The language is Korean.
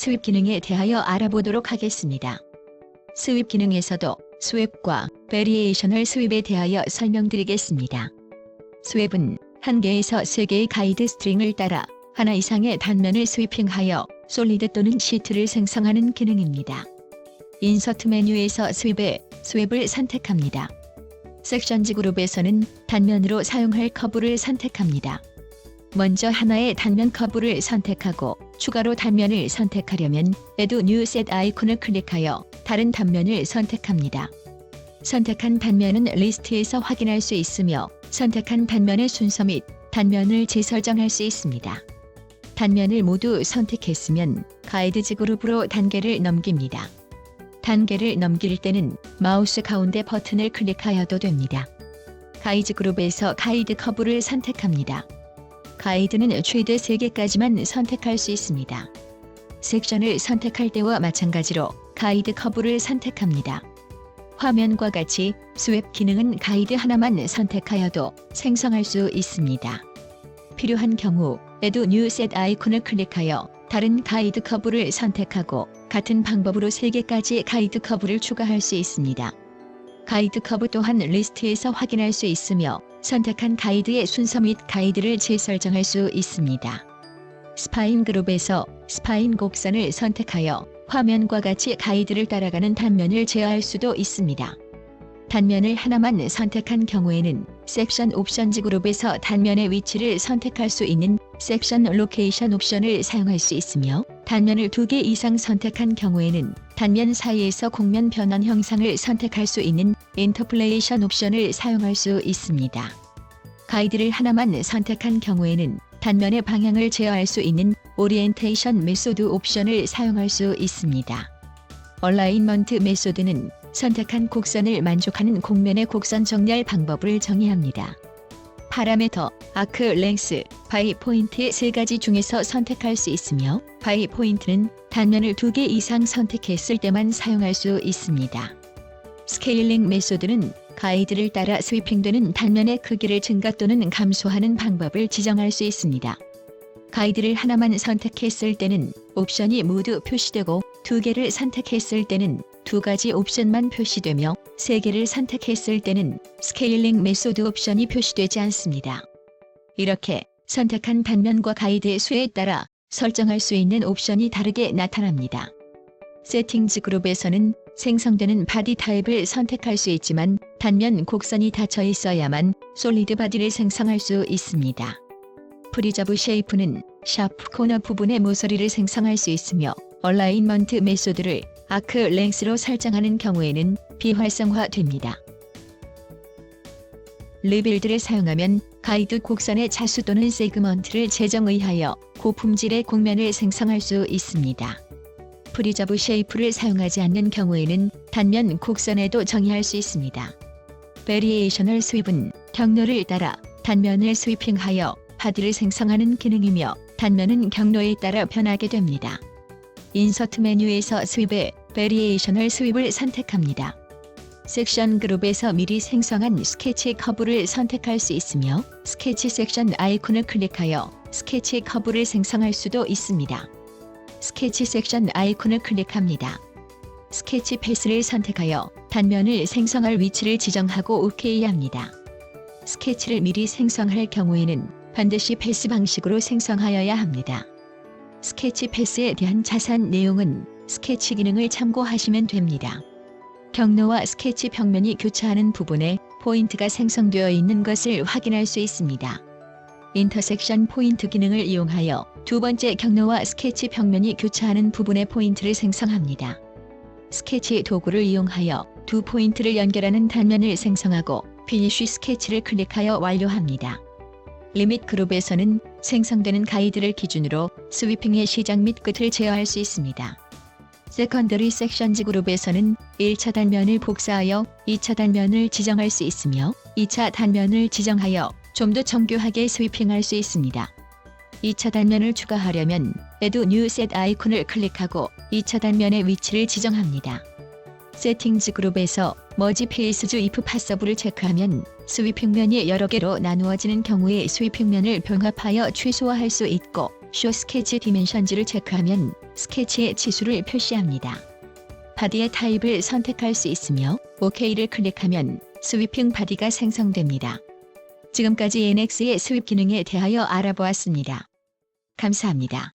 스윕 기능에 대하여 알아보도록 하겠습니다. 스윕 기능에서도 스윕과 베리에이셔널 스윕에 대하여 설명드리겠습니다. 스윕은 한 개에서 세 개의 가이드 스트링을 따라 하나 이상의 단면을 스위핑하여 솔리드 또는 시트를 생성하는 기능입니다. 인서트 메뉴에서 스윕에 스윕을 선택합니다. 섹션즈 그룹에서는 단면으로 사용할 커브를 선택합니다. 먼저 하나의 단면 커브를 선택하고 추가로 단면을 선택하려면 Add New Set 아이콘을 클릭하여 다른 단면을 선택합니다. 선택한 단면은 리스트에서 확인할 수 있으며 선택한 단면의 순서 및 단면을 재설정할 수 있습니다. 단면을 모두 선택했으면 가이드즈 그룹으로 단계를 넘깁니다. 단계를 넘길 때는 마우스 가운데 버튼을 클릭하여도 됩니다. 가이드 그룹에서 가이드 커브를 선택합니다. 가이드는 최대 3개까지만 선택할 수 있습니다. 섹션을 선택할 때와 마찬가지로 가이드 커브를 선택합니다. 화면과 같이 스윕 기능은 가이드 하나만 선택하여도 생성할 수 있습니다. 필요한 경우 Add New Set 아이콘을 클릭하여 다른 가이드 커브를 선택하고 같은 방법으로 3개까지 가이드 커브를 추가할 수 있습니다. 가이드 커브 또한 리스트에서 확인할 수 있으며 선택한 가이드의 순서 및 가이드를 재설정할 수 있습니다. 스파인 그룹에서 스파인 곡선을 선택하여 화면과 같이 가이드를 따라가는 단면을 제어할 수도 있습니다. 단면을 하나만 선택한 경우에는 섹션 옵션즈 그룹에서 단면의 위치를 선택할 수 있는 섹션 로케이션 옵션을 사용할 수 있으며 단면을 두 개 이상 선택한 경우에는 단면 사이에서 공면 변환 형상을 선택할 수 있는 인터플레이션 옵션을 사용할 수 있습니다. 가이드를 하나만 선택한 경우에는 단면의 방향을 제어할 수 있는 오리엔테이션 메소드 옵션을 사용할 수 있습니다. 얼라인먼트 메소드는 선택한 곡선을 만족하는 곡면의 곡선 정렬 방법을 정의합니다. 파라메터, 아크 랭스, 바이 포인트의 세 가지 중에서 선택할 수 있으며 바이 포인트는 단면을 두 개 이상 선택했을 때만 사용할 수 있습니다. 스케일링 메소드는 가이드를 따라 스위핑되는 단면의 크기를 증가 또는 감소하는 방법을 지정할 수 있습니다. 가이드를 하나만 선택했을 때는 옵션이 모두 표시되고 두 개를 선택했을 때는 두 가지 옵션만 표시되며 세 개를 선택했을 때는 스케일링 메소드 옵션이 표시되지 않습니다. 이렇게 선택한 단면과 가이드의 수에 따라 설정할 수 있는 옵션이 다르게 나타납니다. 세팅즈 그룹에서는 생성되는 바디 타입을 선택할 수 있지만 단면 곡선이 닫혀 있어야만 솔리드 바디를 생성할 수 있습니다. 프리저브 쉐이프는 샤프 코너 부분의 모서리를 생성할 수 있으며 얼라인먼트 메소드를 아크 랭스로 설정하는 경우에는 비활성화됩니다. 리빌드를 사용하면 가이드 곡선의 자수 또는 세그먼트를 재정의하여 고품질의 곡면을 생성할 수 있습니다. 프리저브 쉐이프를 사용하지 않는 경우에는 단면 곡선에도 정의할 수 있습니다. 베리에이셔널 스윕은 경로를 따라 단면을 스위핑하여 바디를 생성하는 기능이며 단면은 경로에 따라 변하게 됩니다. 인서트 메뉴에서 스윕에 베리에이셔널 스윕을 선택합니다. 섹션 그룹에서 미리 생성한 스케치 커브를 선택할 수 있으며 스케치 섹션 아이콘을 클릭하여 스케치 커브를 생성할 수도 있습니다. 스케치 섹션 아이콘을 클릭합니다. 스케치 패스를 선택하여 단면을 생성할 위치를 지정하고 OK 합니다. 스케치를 미리 생성할 경우에는 반드시 패스 방식으로 생성하여야 합니다. 스케치 패스에 대한 자세한 내용은 스케치 기능을 참고하시면 됩니다. 경로와 스케치 평면이 교차하는 부분에 포인트가 생성되어 있는 것을 확인할 수 있습니다. 인터섹션 포인트 기능을 이용하여 두 번째 경로와 스케치 평면이 교차하는 부분에 포인트를 생성합니다. 스케치 도구를 이용하여 두 포인트를 연결하는 단면을 생성하고 피니쉬 스케치를 클릭하여 완료합니다. 리밋 그룹에서는 생성되는 가이드를 기준으로 스위핑의 시작 및 끝을 제어할 수 있습니다. 세컨더리 섹션즈 그룹에서는 1차 단면을 복사하여 2차 단면을 지정할 수 있으며 2차 단면을 지정하여 좀 더 정교하게 스위핑할 수 있습니다. 2차 단면을 추가하려면 Add New Set 아이콘을 클릭하고 2차 단면의 위치를 지정합니다. 세팅즈 그룹에서 머지 페이스즈 if 파서브를 체크하면 스위핑면이 여러 개로 나누어지는 경우에 스위핑면을 병합하여 최소화할 수 있고 쇼 스케치 디멘션즈를 체크하면 스케치의 치수를 표시합니다. 바디의 타입을 선택할 수 있으며 OK를 클릭하면 스위핑 바디가 생성됩니다. 지금까지 NX의 스윕 기능에 대하여 알아보았습니다. 감사합니다.